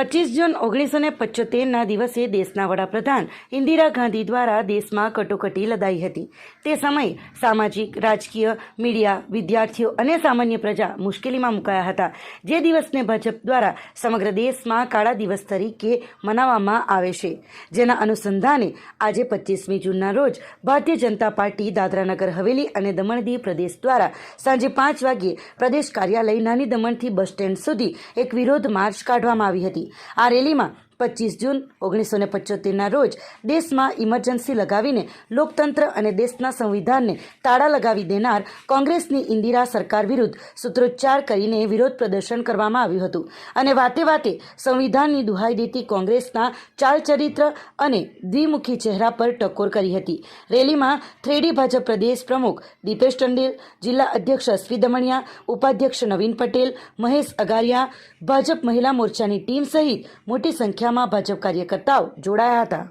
પચીસ જૂન ઓગણીસો ને પંચોતેરના દિવસે દેશના વડાપ્રધાન ઇન્દિરા ગાંધી દ્વારા દેશમાં કટોકટી લદાઈ હતી. તે સમયે સામાજિક, રાજકીય, મીડિયા, વિદ્યાર્થીઓ અને સામાન્ય પ્રજા મુશ્કેલીમાં મુકાયા હતા. જે દિવસને ભાજપ દ્વારા સમગ્ર દેશમાં કાળા દિવસ તરીકે મનાવવામાં આવે છે. જેના અનુસંધાને આજે પચીસમી જૂનના રોજ ભારતીય જનતા પાર્ટી દાદરાનગર હવેલી અને દમણ દીવ પ્રદેશ દ્વારા સાંજે પાંચ વાગ્યે પ્રદેશ કાર્યાલય નાની દમણથી બસ સ્ટેન્ડ સુધી એક વિરોધ માર્ચ કાઢવામાં આવી હતી. આ રેલીમાં પચીસ જૂન, ઓગણીસો ને પંચોતેરના રોજ દેશમાં ઇમરજન્સી લગાવીને લોકતંત્ર અને દેશના સંવિધાનને તાળા લગાવી દેનાર કોંગ્રેસની ઇન્દિરા સરકાર વિરુદ્ધ સૂત્રોચ્ચાર કરીને વિરોધ પ્રદર્શન કરવામાં આવ્યું હતું. અને વાતે વાતે સંવિધાનની દુહાઈ દેતી કોંગ્રેસના ચાલચરિત્ર અને દ્વિમુખી ચહેરા પર ટકોર કરી હતી. રેલીમાં થ્રેડી ભાજપ પ્રદેશ પ્રમુખ દીપેશ ટંડેલ, જિલ્લા અધ્યક્ષ અશ્વી દમણિયા, ઉપાધ્યક્ષ નવીન પટેલ, મહેશ અગારિયા, ભાજપ મહિલા મોરચાની ટીમ સહિત મોટી સંખ્યામાં ભાજપ કાર્યકર્તાઓ જોડાયા હતા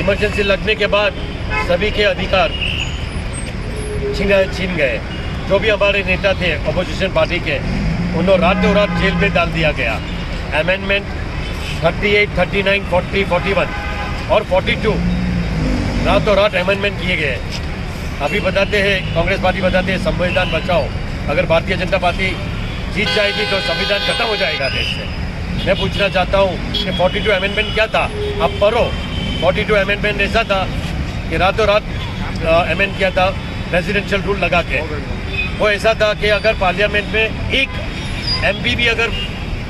इमरजेंसी लगने के बाद सभी के अधिकार छीन छीन गए जो भी हमारे नेता थे अपोजिशन पार्टी के उन्होंने रातों रात जेल में डाल दिया गया अमेंडमेंट 38, 39, 40, 41 और 42 रातों रात अमेंडमेंट किए गए अभी बताते हैं कांग्रेस पार्टी बताते हैं संविधान बचाओ अगर भारतीय जनता पार्टी जीत जाएगी तो संविधान खत्म हो जाएगा देश से मैं पूछना चाहता हूँ कि 42 अमेंडमेंट क्या था? आप पढ़ो। 42 अमेंडमेंट ऐसा था कि रातों रात अमेंड किया था रेजिडेंशियल रूल लगा के। वो ऐसा था कि अगर पार्लियामेंट में एक एमपी भी अगर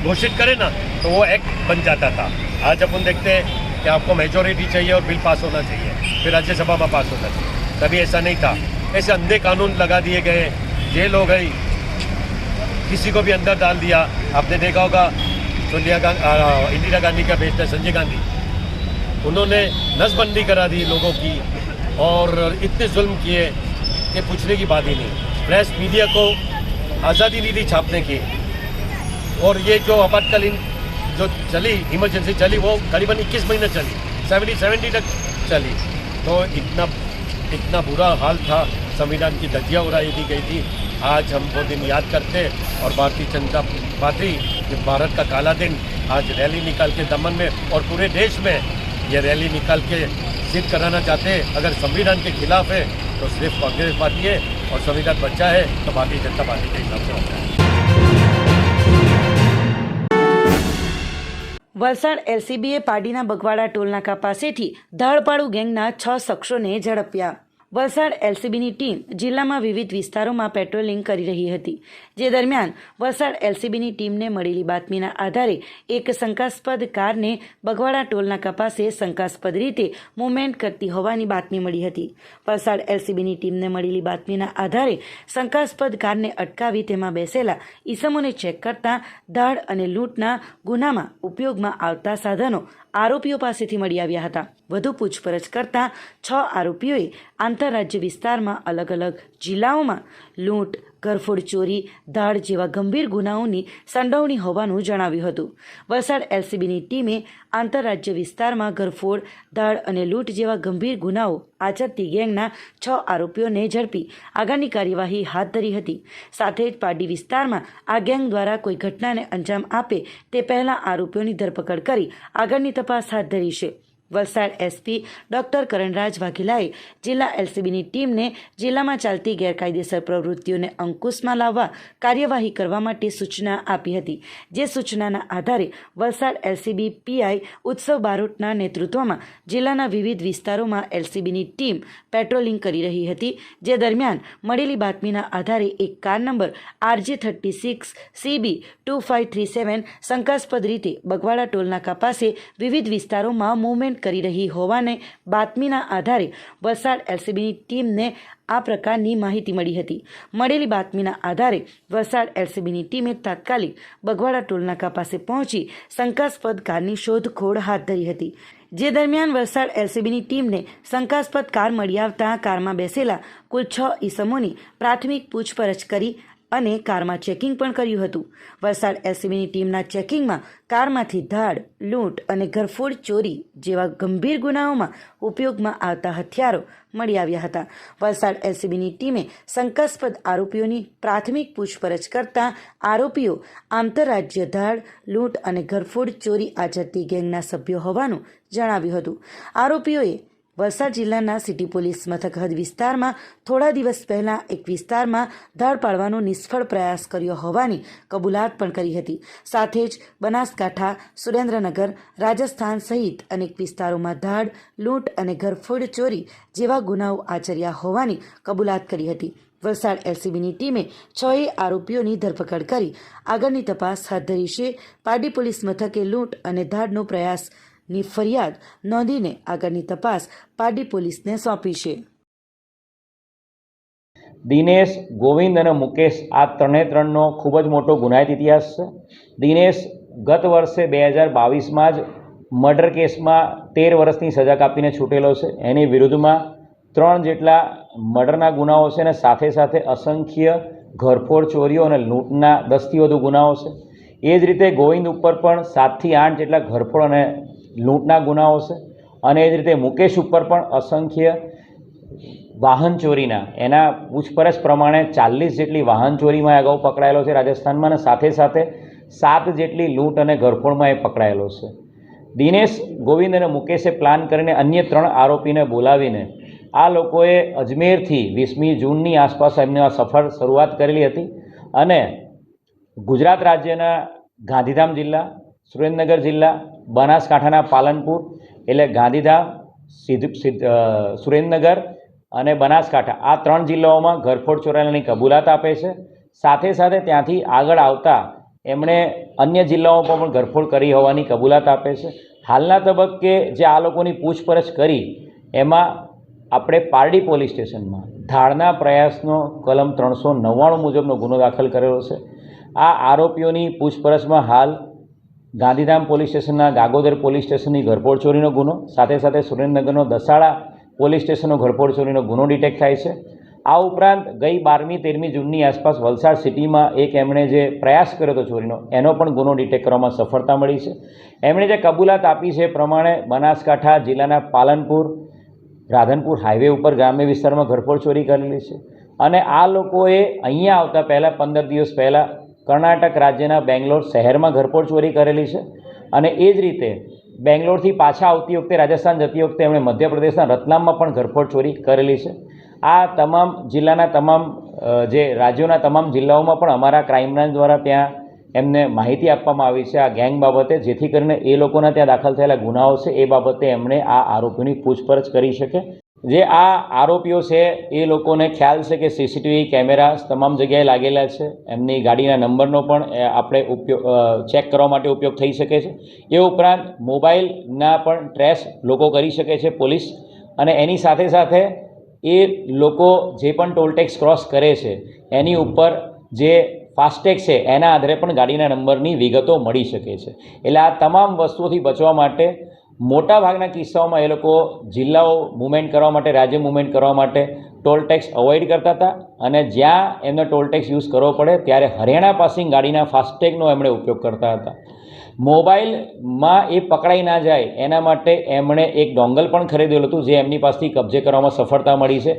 घोषित करे ना तो वो एक्ट बन जाता था। आज अपन देखते हैं कि आपको मेजोरिटी चाहिए और बिल पास होना चाहिए। फिर राज्यसभा में पास होना चाहिए। कभी ऐसा नहीं था। ऐसे अंधे कानून लगा दिए गए। जेल हो गई। किसी को भी अंदर डाल दिया। आपने देखा होगा सोनिया गांधी इंदिरा गांधी का बेटा संजय गांधी। उन्होंने नसबंदी करा दी लोगों की और इतने जुल्म किए कि पूछने की बात ही नहीं। प्रेस मीडिया को आज़ादी नहीं दी छापने की। और ये जो आपातकालीन जो चली, इमरजेंसी चली, वो करीबन 21 महीने चली 70 70 तक चली। तो इतना इतना बुरा हाल था, संविधान की धज्जियाँ उड़ाई दी गई थी। आज हम वो दिन याद करते और भारतीय जनता पार्टी भारत का काला दिन आज रैली निकाल के दमन में और पूरे देश में ये रैली निकाल के सिद्ध कराना चाहते हैं अगर संविधान के खिलाफ है तो सिर्फ कांग्रेस पार्टी है और संविधान बच्चा है तो भारतीय जनता पार्टी के हिसाब से होता है વલસાડ એલસીબીએ પાડીના બગવાડા ટોલનાકા પાસેથી ધાડપાડુ ગેંગના છ શખ્સોને ઝડપ્યા વલસાડ એલસીબીની ટીમ જિલ્લામાં વિવિધ વિસ્તારોમાં પેટ્રોલિંગ કરી રહી હતી, જે દરમિયાન વલસાડ એલસીબીની ટીમને મળેલી બાતમીના આધારે એક શંકાસ્પદ કારને બગવાડા ટોલનાકા પાસે શંકાસ્પદ રીતે મુવમેન્ટ કરતી હોવાની બાતમી મળી હતી. વલસાડ એલસીબીની ટીમને મળેલી બાતમીના આધારે શંકાસ્પદ કારને અટકાવી તેમાં બેસેલા ઈસમોને ચેક કરતા ધાડ અને લૂંટના ગુનામાં ઉપયોગમાં આવતા સાધનો આરોપીઓ પાસેથી મળી આવ્યા હતા. વધુ પૂછપરછ કરતા છ આરોપીઓએ આંતરરાજ્ય વિસ્તારમાં અલગ અલગ જિલ્લાઓમાં લૂંટ ઘરફોડ ચોરી, દાળ જેવા ગંભીર ગુનાઓની સંડોવણી હોવાનું જણાવ્યું હતું. વલસાડ એલસીબીની ટીમે આંતરરાજ્ય વિસ્તારમાં ઘરફોડ દાળ અને લૂંટ જેવા ગંભીર ગુનાઓ આચરતી ગેંગના છ આરોપીઓને ઝડપી આગળની કાર્યવાહી હાથ ધરી હતી. સાથે જ પાડી વિસ્તારમાં આ ગેંગ દ્વારા કોઈ ઘટનાને અંજામ આપે તે પહેલાં આરોપીઓની ધરપકડ કરી આગળની તપાસ હાથ ધરી છે. વલસાડ એસપી ડોક્ટર કરણરાજ વાઘેલાએ જિલ્લા એલસીબીની ટીમને જિલ્લામાં ચાલતી ગેરકાયદેસર પ્રવૃત્તિઓને અંકુશમાં લાવવા કાર્યવાહી કરવા માટે સૂચના આપી હતી. જે સૂચનાના આધારે વલસાડ એલસીબી પીઆઈ ઉત્સવ બારોટના નેતૃત્વમાં જિલ્લાના વિવિધ વિસ્તારોમાં એલસીબીની ટીમ પેટ્રોલિંગ કરી રહી હતી. જે દરમિયાન મળેલી બાતમીના આધારે એક car number R G thirty six C B two five three seven શંકાસ્પદ રીતે બગવાડા ટોલનાકા પાસે વિવિધ વિસ્તારોમાં મૂવમેન્ટ કરી રહી હોવાને બાતમીના આધારે વલસાડ એલસીબીની ટીમને આ પ્રકારની માહિતી મળી હતી. મળેલી બાતમીના આધારે વલસાડ એલસીબીની ટીમે તાત્કાલિક બગવાડા ટોલનાકા પાસે પહોંચી શંકાસ્પદ કારની શોધખોળ હાથ ધરી હતી. જે દરમિયાન વલસાડ એલસીબીની ટીમને શંકાસ્પદ કાર મળી આવતા કારમાં બેસેલા કુલ છ ઈસમોની પ્રાથમિક પૂછપરછ કરી અને કારમાં ચેકિંગ પણ કર્યું હતું. વલસાડ એસસીબીની ટીમના ચેકિંગમાં કારમાંથી ધાડ, લૂંટ અને ઘરફોડ ચોરી જેવા ગંભીર ગુનાઓમાં ઉપયોગમાં આવતા હથિયારો મળી આવ્યા હતા. વલસાડ એસસીબીની ટીમે શંકાસ્પદ આરોપીઓની પ્રાથમિક પૂછપરછ કરતા આરોપીઓ આંતરરાજ્ય ધાડ, લૂંટ અને ઘરફોડ ચોરી આચરતી ગેંગના સભ્યો હોવાનું જણાવ્યું હતું. આરોપીઓએ વલસાડ જિલ્લાના સિટી પોલીસ મથક હદ વિસ્તારમાં થોડા દિવસ પહેલા એક વિસ્તારમાં ધાડ પાડવાનો નિષ્ફળ પ્રયાસ કર્યો હોવાની કબૂલાત પણ કરી હતી. સાથે જ બનાસકાંઠા, સુરેન્દ્રનગર, રાજસ્થાન સહિત અનેક વિસ્તારોમાં ધાડ, લૂંટ અને ઘરફોડ ચોરી જેવા ગુનાઓ આચર્યા હોવાની કબૂલાત કરી હતી. વલસાડ એલસીબીની ટીમે છએ આરોપીઓની ધરપકડ કરી. આગળની તપાસ હાથ ધરી છે. પારડી પોલીસ મથકે લૂંટ અને ધાડનો પ્રયાસની ફરિયાદ નોંધીને આગળની તપાસ પારડી પોલીસને સોંપી છે. દિનેશ ગોવિંદ અને મુકેશ આ ત્રણે ત્રણનો ખૂબ જ મોટો ગુનાહિત ઇતિહાસ છે. દિનેશ ગત વર્ષે બે હજાર બાવીસમાં જ મર્ડર કેસમાં તેર વર્ષની સજા કાપીને છૂટેલો છે. એની વિરુદ્ધમાં ત્રણ જેટલા મર્ડરના ગુનાઓ છે અને સાથે સાથે અસંખ્ય ઘરફોડ ચોરીઓ અને લૂંટના દસથી વધુ ગુનાઓ છે. એ જ રીતે ગોવિંદ ઉપર પણ સાતથી આઠ જેટલા ઘરફોડ અને લૂંટના ગુનાઓ છે. અને એ જ રીતે મુકેશ ઉપર પણ અસંખ્ય વાહન ચોરીના, એના પૂછપરછ પ્રમાણે ચાલીસ જેટલી વાહન ચોરીમાં અગાઉ પકડાયેલો છે રાજસ્થાનમાં અને સાથે સાથે સાત જેટલી લૂંટ અને ઘરફોડમાં એ પકડાયેલો છે. દિનેશ ગોવિંદ અને મુકેશે પ્લાન કરીને અન્ય ત્રણ આરોપીને બોલાવીને આ લોકોએ અજમેરથી વીસમી જૂનની આસપાસ એમને આ સફર શરૂઆત કરેલી હતી. અને ગુજરાત રાજ્યના ગાંધીધામ જિલ્લા સુરેન્દ્રનગર જિલ્લા, બનાસકાંઠાના પાલનપુર, એટલે ગાંધીધામ, સિદ્ધ સિદ્ધ સુરેન્દ્રનગર અને બનાસકાંઠા. આ ત્રણ જિલ્લાઓમાં ઘરફોડ ચોરાયાની કબૂલાત આપે છે. સાથે સાથે ત્યાંથી આગળ આવતા એમણે અન્ય જિલ્લાઓમાં પણ ઘરફોડ કરી હોવાની કબૂલાત આપે છે. હાલના તબક્કે જે આ લોકોની પૂછપરછ કરી, એમાં આપણે પારડી પોલીસ સ્ટેશનમાં ધાડના પ્રયાસનો કલમ ત્રણસો નવ્વાણું મુજબનો ગુનો દાખલ કરેલો છે. આ આરોપીઓની પૂછપરછમાં હાલ ગાંધીધામ પોલીસ સ્ટેશનના ગાગોદર પોલીસ સ્ટેશનની ઘરફોડ ચોરીનો ગુનો, સાથે સાથે સુરેન્દ્રનગરનો દસાડા પોલીસ સ્ટેશનનો ઘરફોડ ચોરીનો ગુનો ડિટેક્ટ થાય છે. આ ઉપરાંત ગઈ બારમી તેરમી જૂનની આસપાસ વલસાડ સિટીમાં એક એમણે જે પ્રયાસ કર્યો હતો ચોરીનો, એનો પણ ગુનો ડિટેક્ટ કરવામાં સફળતા મળી છે. એમણે જે કબૂલાત આપી છે એ પ્રમાણે બનાસકાંઠા જિલ્લાના પાલનપુર, રાધનપુર હાઈવે ઉપર ગ્રામ્ય વિસ્તારમાં ઘરફોડ ચોરી કરેલી છે. અને આ લોકોએ અહીંયા આવતા પહેલાં પંદર દિવસ પહેલાં કર્ણાટક રાજ્યના બેંગ્લોર શહેરમાં ઘરફોડ ચોરી કરેલી છે અને એ જ રીતે બેંગ્લોરથી પાછા આવતી વખતે રાજસ્થાન જતી વખતે એમણે મધ્યપ્રદેશના રતલામમાં પણ ઘરફોડ ચોરી કરેલી છે. આ તમામ જિલ્લાના તમામ જે રાજ્યોના તમામ જિલ્લાઓમાં પણ અમારા ક્રાઇમ બ્રાન્ચ દ્વારા ત્યાં એમને માહિતી આપવામાં આવી છે. આ ગેંગ બાબતે જેથી કરીને એ લોકોના ત્યાં દાખલ થયેલા ગુનાઓ છે એ બાબતે એમણે આ આરોપીની પૂછપરછ કરી શકે. જે આ આરોપીઓ છે, એ લોકોને ખ્યાલ છે કે સીસીટીવી કેમેરા તમામ જગ્યાએ લાગેલા છે. એમની ગાડીના નંબરનો પણ આપણે ઉપયોગ ચેક કરવા માટે ઉપયોગ થઈ શકે છે. એ ઉપરાંત મોબાઈલના પણ ટ્રેસ લોકો કરી શકે છે પોલીસ. અને એની સાથે સાથે એ લોકો જે પણ ટોલટેક્સ ક્રોસ કરે છે, એની ઉપર જે ફાસ્ટેગ છે, એના આધારે પણ ગાડીના નંબરની વિગતો મળી શકે છે. એટલે આ તમામ વસ્તુઓથી બચવા માટે મોટા ભાગના કિસ્સાઓમાં એ લોકો જિલ્લાઓ મુવમેન્ટ કરવા માટે, રાજ્ય મુવમેન્ટ કરવા માટે ટોલ ટેક્સ અવોઇડ કરતા હતા અને જ્યાં એમને ટોલ ટેક્સ યુઝ કરવો પડે ત્યારે હરિયાણા પાસિંગ ગાડીના ફાસ્ટેગનો એમણે ઉપયોગ કરતા હતા. મોબાઈલમાં એ પકડાઈ ના જાય, એના માટે એમણે એક ડોંગલ પણ ખરીદેલું હતું, જે એમની પાસેથી કબજે કરવામાં સફળતા મળી છે.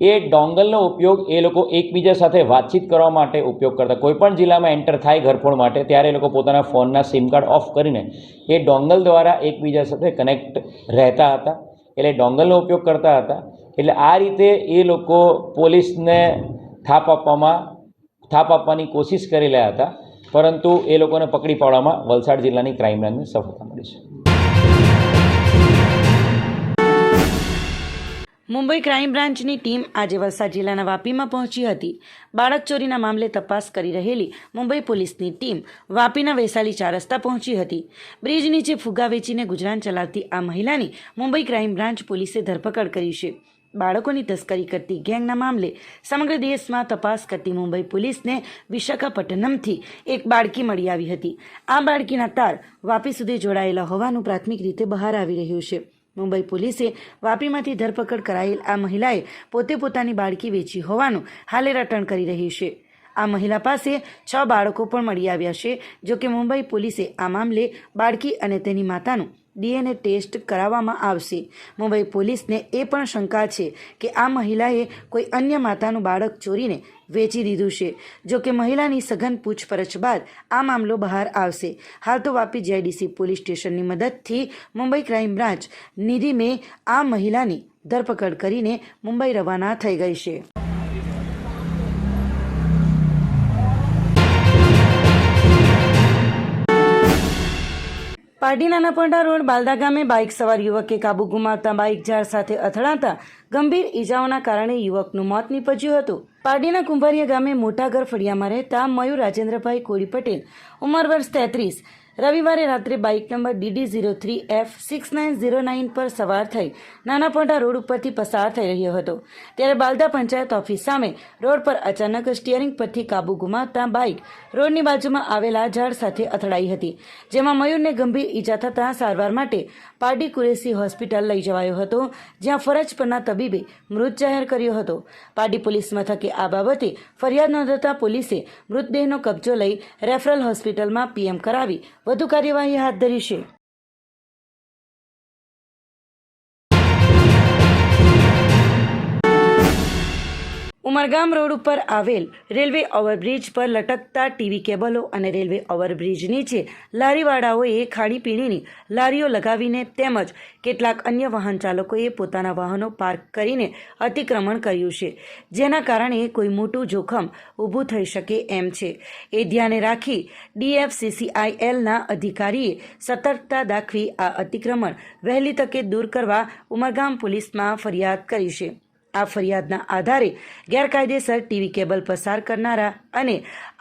એ ડોંગલનો ઉપયોગ એ લોકો એકબીજા સાથે વાતચીત કરવા માટે ઉપયોગ કરતા. કોઈપણ જિલ્લામાં એન્ટર થાય ઘરફોડ માટે, ત્યારે એ લોકો પોતાના ફોનના સિમ કાર્ડ ઓફ કરીને એ ડોંગલ દ્વારા એકબીજા સાથે કનેક્ટ રહેતા હતા, એટલે ડોંગલનો ઉપયોગ કરતા હતા. એટલે આ રીતે એ લોકો પોલીસને થાપ આપવામાં, થાપ આપવાની કોશિશ કરી રહ્યા હતા. પરંતુ એ લોકોને પકડી પાડવામાં વલસાડ જિલ્લાની ક્રાઇમ બ્રાન્ચને સફળતા મળી છે. મુંબઈ ક્રાઇમ બ્રાન્ચની ટીમ આજે વલસાડ જિલ્લાના વાપીમાં પહોંચી હતી. બાળક ચોરીના મામલે તપાસ કરી રહેલી મુંબઈ પોલીસની ટીમ વાપીના વૈશાલી ચાર રસ્તા પહોંચી હતી. બ્રિજ નીચે ફુગા વેચીને ગુજરાન ચલાવતી આ મહિલાની મુંબઈ ક્રાઇમ બ્રાન્ચ પોલીસે ધરપકડ કરી છે. બાળકોની તસ્કરી કરતી ગેંગના મામલે સમગ્ર દેશમાં તપાસ કરતી મુંબઈ પોલીસને વિશાખાપટ્ટનમથી એક બાળકી મળી આવી હતી. આ બાળકીના તાર વાપી સુધી જોડાયેલા હોવાનું પ્રાથમિક રીતે બહાર આવી રહ્યું છે. મુંબઈ પોલીસે વાપીમાંથી ધરપકડ કરાયેલ આ મહિલાએ પોતે પોતાની બાળકી વેચી હોવાનું હાલે રટણ કરી રહી છે. આ મહિલા પાસે છ બાળકો પણ મળી આવ્યા છે, જોકે મુંબઈ પોલીસે આ મામલે બાળકી અને તેની માતાનું ડીએનએ ટેસ્ટ કરાવવામાં આવશે. મુંબઈ પોલીસને એ પણ શંકા છે કે આ મહિલાએ કોઈ અન્ય માતાનું બાળક ચોરીને વેચી દીધું છે. જો કે મહિલાની સઘન પૂછપરછ બાદ આ મામલો બહાર આવશે. હાલ તો વાપી જેઆઈડીસી પોલીસ સ્ટેશનની મદદથી મુંબઈ ક્રાઇમ બ્રાન્ચ નિધિમે આ મહિલાની ધરપકડ કરીને મુંબઈ રવાના થઈ ગઈ છે. પાર્ટી નાનાપોંડા રોડ બાલદા ગામે બાઇક સવાર યુવકે કાબુ ગુમાવતા બાઇક ઝાડ સાથે અથડાતા ગંભીર ઈજાઓના કારણે યુવકનું મોત નીપજ્યું હતું. પારડીના કુંભારિયા ગામે મોટાઘર ફળિયામાં રહેતા મયુર રાજેન્દ્રભાઈ કોળી પટેલ, ઉંમર વર્ષ તેત્રીસ રવિવારે રાત્રે bike number D D zero three F six nine zero nine પર સવાર થઈ નાનાપોંડા રોડ ઉપરથી પસાર થઈ રહ્યો હતો. ત્યારે બાલદા પંચાયત ઓફિસ સામે રોડ પર અચાનક સ્ટિયરિંગ પરથી કાબુ ગુમાવતા બાઇક રોડની બાજુમાં આવેલા ઝાડ સાથે અથડાઈ હતી, જેમાં મયુરને ગંભીર ઈજા થતાં સારવાર માટે પારડી કુરેશી હોસ્પિટલ લઈ જવાયો હતો, જ્યાં ફરજ પરના તબીબે મૃત જાહેર કર્યો હતો. પારડી પોલીસ મથકે આ બાબતે ફરિયાદ નોંધાતા પોલીસે મૃતદેહનો કબજો લઈ રેફરલ હોસ્પિટલમાં પીએમ કરાવી વધુ કાર્યવાહી હાથ ધરી છે. ઉમરગામ રોડ ઉપર આવેલ રેલવે ઓવરબ્રિજ પર લટકતા ટીવી કેબલો અને રેલવે ઓવરબ્રિજ નીચે લારીવાળાઓએ ખાણીપીણીની લારીઓ લગાવીને તેમજ કેટલાક અન્ય વાહન ચાલકોએ પોતાના વાહનો પાર્ક કરીને અતિક્રમણ કર્યું છે. જેના કારણે કોઈ મોટું જોખમ ઊભું થઈ શકે એમ છે. એ ધ્યાને રાખી ડીએફસીસીઆઈએલના અધિકારીએ સતર્કતા દાખવી આ અતિક્રમણ વહેલી તકે દૂર કરવા ઉમરગામ પોલીસમાં ફરિયાદ કરી છે. આ ફરિયાદના આધારે ગેરકાયદેસર ટીવી કેબલ પસાર કરનારા અને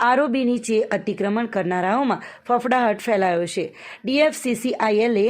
આરઓબી નીચે અતિક્રમણ કરનારાઓમાં ફફડાહટ ફેલાયો છે. ડીએફસીસીઆઈએલએ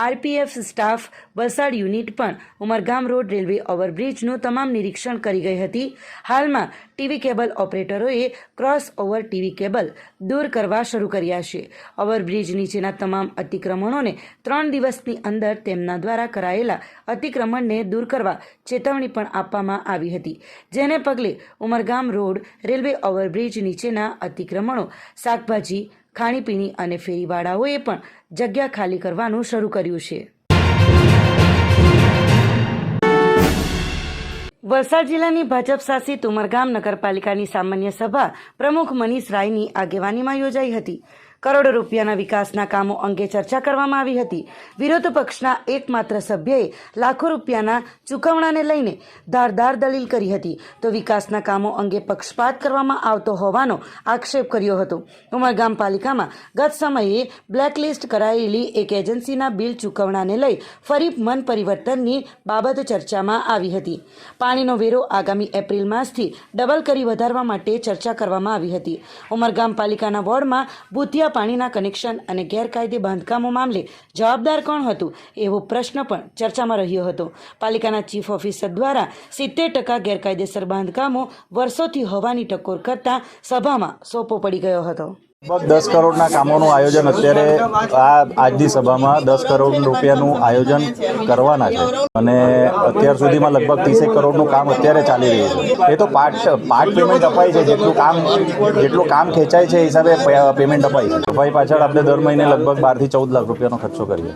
આરપીએફ સ્ટાફ વલસાડ યુનિટ પણ ઉમરગામ રોડ રેલવે ઓવરબ્રિજનું તમામ નિરીક્ષણ કરી ગઈ હતી. હાલમાં ટીવી કેબલ ઓપરેટરોએ ક્રોસ ઓવર ટીવી કેબલ દૂર કરવા શરૂ કર્યા છે. ઓવરબ્રિજ નીચેના તમામ અતિક્રમણોને ત્રણ દિવસની અંદર તેમના દ્વારા કરાયેલા અતિક્રમણને દૂર કરવા ચેતવણી પણ આપવામાં આવી હતી. જેને પગલે ઉમરગામ રોડ રેલવે ઓવરબ્રિજ નીચેના અતિક્રમણો શાકભાજી ખાણીપીણી અને ફેરીવાળાઓએ પણ જગ્યા ખાલી કરવાનું શરૂ કર્યું છે. વલસાડ જિલ્લાની ભાજપ શાસિત ઉમરગામ નગરપાલિકાની સામાન્ય સભા પ્રમુખ મનીષ રાયની આગેવાનીમાં યોજાઈ હતી. કરોડો રૂપિયાના વિકાસના કામો અંગે ચર્ચા કરવામાં આવી હતી. વિરોધ પક્ષના એકમાત્ર સભ્યએ લાખો રૂપિયાના ચૂકવણાને લઈને ધારદાર દલીલ કરી હતી. તો વિકાસના કામો અંગે પક્ષપાત કરવામાં આવતો હોવાનો આક્ષેપ કર્યો હતો. ઉમરગામ પાલિકામાં ગત સમયે બ્લેકલિસ્ટ કરાયેલી એક એજન્સીના બિલ ચૂકવણાને લઈ ફરી મન પરિવર્તનની બાબત ચર્ચામાં આવી હતી. પાણીનો વેરો આગામી એપ્રિલ માસથી ડબલ કરી વધારવા માટે ચર્ચા કરવામાં આવી હતી. ઉમરગામ પાલિકાના વોર્ડમાં ભૂતિયા પાણીના કનેક્શન અને ગેરકાયદે બાંધકામો મામલે જવાબદાર કોણ હતું એવો પ્રશ્ન પણ ચર્ચામાં રહ્યો હતો. પાલિકાના ચીફ ઓફિસર દ્વારા સિત્તેર ટકા ગેરકાયદેસર બાંધકામો વર્ષોથી હોવાની ટકોર કરતા સભામાં સોપો પડી ગયો હતો. લગભગ દસ કરોડના કામોનું આયોજન અત્યારે આ આજની સભામાં દસ કરોડ રૂપિયાનું આયોજન કરવાના છે. અને અત્યાર સુધીમાં લગભગ ત્રીસેક કરોડનું કામ અત્યારે ચાલી રહ્યું છે. એ તો પાર્ટ પાર્ટ પેમેન્ટ અપાય છે, જેટલું કામ જેટલું કામ ખેંચાય છે એ હિસાબે પેમેન્ટ અપાય છે. અપાઈ પાછળ આપણે દર મહિને લગભગ બારથી ચૌદ લાખ રૂપિયાનો ખર્ચો કરીએ.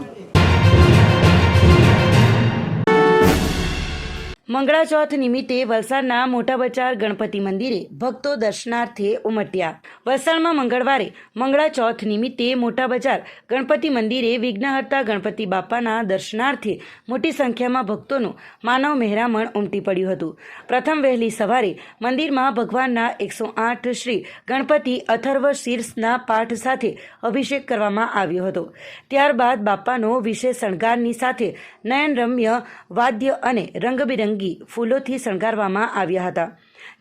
મંગળા ચોથ નિમિત્તે વલસાડના મોટા બજાર ગણપતિ મંદિરે ભક્તો દર્શનાર્થે ઉમટ્યા. વલસાડમાં મંગળવારે મંગળા ચોથ નિમિત્તે મોટા બજાર ગણપતિ મંદિરે વિઘ્નહર્તા ગણપતિ બાપાના દર્શનાર્થે મોટી સંખ્યામાં ભક્તોનું માનવ મહેરામણ ઉમટી પડ્યું હતું. પ્રથમ વહેલી સવારે મંદિરમાં ભગવાનના એકસો આઠ શ્રી ગણપતિ અથર્વ શીર્ષના પાઠ સાથે અભિષેક કરવામાં આવ્યો હતો. ત્યારબાદ બાપાનો વિશેષ શણગારની સાથે નયનરમ્ય વાદ્ય અને રંગબેરંગી ફૂલોથી શણગારવામાં આવ્યા હતા.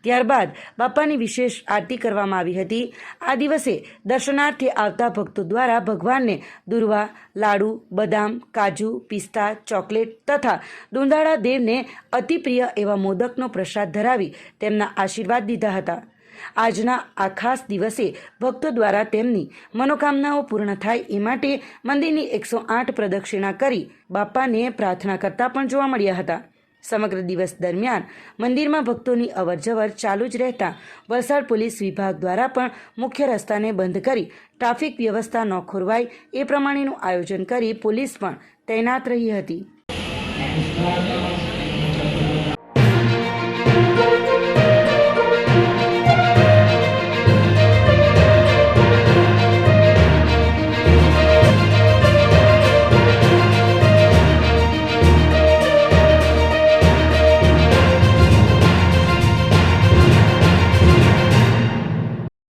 ત્યારબાદ બાપાની વિશેષ આરતી કરવામાં આવી હતી. આ દિવસે દર્શનાર્થે આવતા ભક્તો દ્વારા ભગવાનને દુર્વા, લાડુ, બદામ, કાજુ, પિસ્તા, ચોકલેટ તથા દુંદાળા દેવને અતિપ્રિય એવા મોદકનો પ્રસાદ ધરાવી તેમના આશીર્વાદ દીધા હતા. આજના આ ખાસ દિવસે ભક્તો દ્વારા તેમની મનોકામનાઓ પૂર્ણ થાય એ માટે મંદિરની એકસો આઠ પ્રદક્ષિણા કરી બાપાને પ્રાર્થના કરતા પણ જોવા મળ્યા હતા. સમગ્ર દિવસ દરમિયાન મંદિરમાં ભક્તોની અવરજવર ચાલુ જ રહેતા વલસાડ પોલીસ વિભાગ દ્વારા પણ મુખ્ય રસ્તાને બંધ કરી ટ્રાફિક વ્યવસ્થા ન ખોરવાય એ પ્રમાણેનું આયોજન કરી પોલીસ પણ તૈનાત રહી હતી.